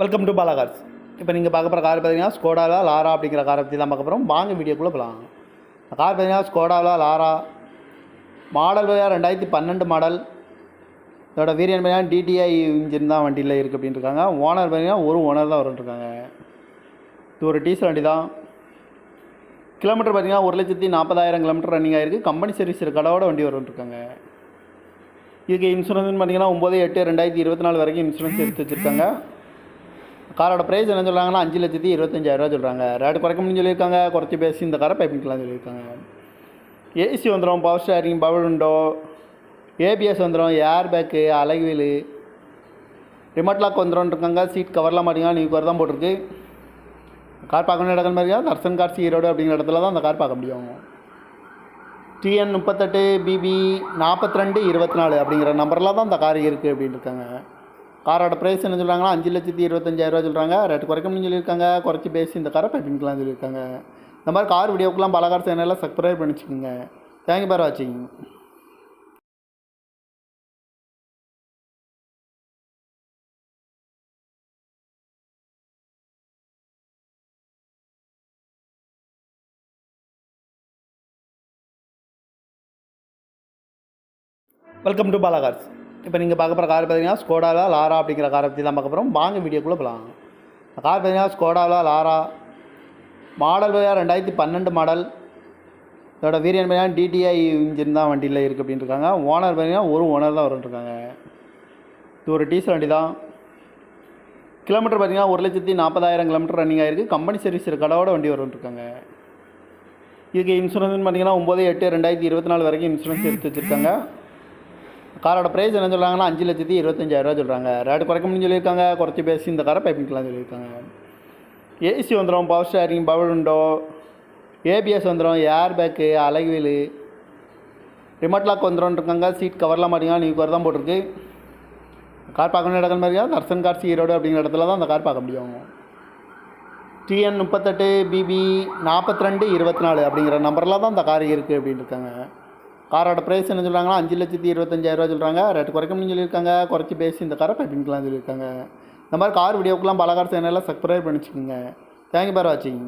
Welcome to Bala Cars இப்போ நீங்கள் பார்க்க போகிற கார் பார்த்தீங்கன்னா ஸ்கோடாவில் லாரா அப்படிங்கிற காரை பற்றி தான் பார்க்க போகிறோம் வாங்க வீடியோக்குள்ளே போகலாம் கார் பார்த்தீங்கன்னா ஸ்கோடாவில் லாரா மாடல் ரெண்டாயிரத்தி பன்னெண்டு மாடல் இதோட வீரியன் பார்த்தீங்கன்னா டிடிஐ இன்ஜின் தான் வண்டியில் இருக்குது அப்படின்னு இருக்காங்க ஓனர் பார்த்தீங்கன்னா ஒரு ஓனர் தான் வரன்ட்ருக்காங்க இது ஒரு டீசல் வண்டி தான். கிலோமீட்டர் பார்த்தீங்கன்னா ஒரு லட்சத்தி நாற்பதாயிரம் கிலோமீட்டர் ரன்னிங் ஆகிருக்கு கம்பெனி சர்வீஸ் கடவோட வண்டி வரன்ட்ருக்காங்க இதுக்கு இன்சூரன்ஸ்னு பார்த்தீங்கன்னா ஒம்பது எட்டு ரெண்டாயிரத்தி இருபத்தி நாலு வரைக்கும் இன்சூரன்ஸ் எடுத்து வச்சுருக்காங்க. காரோட ப்ரைஸ் என்ன சொல்கிறாங்கன்னா அஞ்சு லட்சத்தி இருபத்தஞ்சாயிரரூவா சொல்கிறாங்க ரேட் குறைக்கணும்னு சொல்லியிருக்காங்க. குறைச்சி பேசி இந்த காரை பைப்பிங்கலாம் சொல்லியிருக்காங்க. ஏசி வந்துடும் power steering power window ABS வந்துடும் ஏர் பேக்கு அலகுவீலு ரிமோட் லாக் வந்துடும் இருக்காங்க. சீட் கவர்லாம் மாட்டிங்கன்னா நியூ கவர் தான் போட்டிருக்கு. கார் பார்க்கணும் இடங்கள் மாதிரியா? தர்சன் கார்ஸ் ஈரோடு அப்படிங்கிற இடத்துல தான் அந்த கார் பார்க்க முடியும். டிஎன் முப்பத்தெட்டு பிபி நாற்பத்தி ரெண்டு இருபத்தி நாலு அப்படிங்கிற நம்பரில் தான் இந்த கார் இருக்குது அப்படின்னு இருக்காங்க. காரோட ப்ரைஸ் என்ன சொல்கிறாங்களா அஞ்சு லட்சத்தி இருபத்தஞ்சாயிரரூவா சொல்கிறாங்க ரேட் குறைக்க முடியும்னு சொல்லியிருக்காங்க. குறைச்சி பேசி இந்த காரை பைப்பிங்கலாம் சொல்லியிருக்காங்க. இந்த மாதிரி கார் வீடியோக்கெலாம் பலகார் சேனலில் சப்ஸ்கிரைப் பண்ணிச்சுக்கோங்க. தேங்க்யூ பார் வாட்சிங் வெல்கம் டு பாலாகார்ஸ் இப்போ நீங்கள் பார்க்க போகிற கார் பார்த்தீங்கன்னா ஸ்கோடாவில் லாரா அப்படிங்கிற காரை பற்றி தான் பார்க்க போகிறோம். வாங்க வீடியோக்குள்ளே போகலாம். கார் பார்த்தீங்கன்னா ஸ்கோடாவில் லாரா மாடல் பார்த்தீங்கன்னா ரெண்டாயிரத்தி பன்னெண்டு மாடல் இதோட வீரியன் பார்த்தீங்கன்னா டிடிஐ இன்ஜின் தான் வண்டியில் இருக்குது அப்படின்னு இருக்காங்க. ஓனர் பார்த்தீங்கன்னா ஒரு ஓனர் தான் வரும்னு இது ஒரு டீசல் வண்டி தான். கிலோமீட்டர் பார்த்தீங்கன்னா ஒரு லட்சத்தி நாற்பதாயிரம் கிலோமீட்டர் ரன்னிங் ஆகிருக்கு கம்பெனி சர்வீஸ் கடவோட வண்டி வரும்னு இதுக்கு இன்சூரன்ஸ்னு பார்த்தீங்கன்னா ஒம்பது எட்டு ரெண்டாயிரத்தி இருபத்தி நாலு வரைக்கும் இன்சூரன்ஸ் எடுத்து வச்சுருக்காங்க. காரோட ப்ரைஸ் என்ன சொல்கிறாங்கன்னா அஞ்சு லட்சத்தி இருபத்தஞ்சாயிரரூவா சொல்கிறாங்க ரேட் குறைக்க முடியும்னு சொல்லியிருக்காங்க. குறைச்சி பேசி இந்த காரை பைப்பிங்கலாம் சொல்லியிருக்காங்க. ஏசி வந்துடும் power steering power window ABS வந்துடும் ஏர் பேக்கு அலகுவீலு ரிமோட் லாக் வந்துடும் சீட் கவர்லாம் மாட்டிங்கன்னா நீங்கள் கவர் தான் போட்டிருக்கு. கார் பார்க்கணும் இடங்கள் மாதிரி தர்சன் கார்ஸ் ஈரோடு அப்படிங்கிற இடத்துல தான் அந்த கார் பார்க்க முடியும். டிஎன் முப்பத்தெட்டு பிபி நாற்பத்தி ரெண்டு இருபத்தி நாலு அப்படிங்கிற நம்பரில் தான் அந்த கார் இருக்குது அப்படின்னு இருக்காங்க. காரோட ப்ரைஸ் என்ன சொல்கிறாங்கன்னா அஞ்சு லட்சத்தி இருபத்தஞ்சாயிரரூவா சொல்கிறாங்க ரேட்டு குறைக்க சொல்லியிருக்காங்க. குறைச்சி பேசி இந்த காரை பைப்பிங்கலாம் சொல்லியிருக்காங்க. இந்த மாதிரி கார் வீடியோக்கெலாம் பலகார் சேனலில் சப்ஸ்கிரைப் பண்ணிச்சுக்கோங்க. தேங்க்யூ பார் வாட்சிங்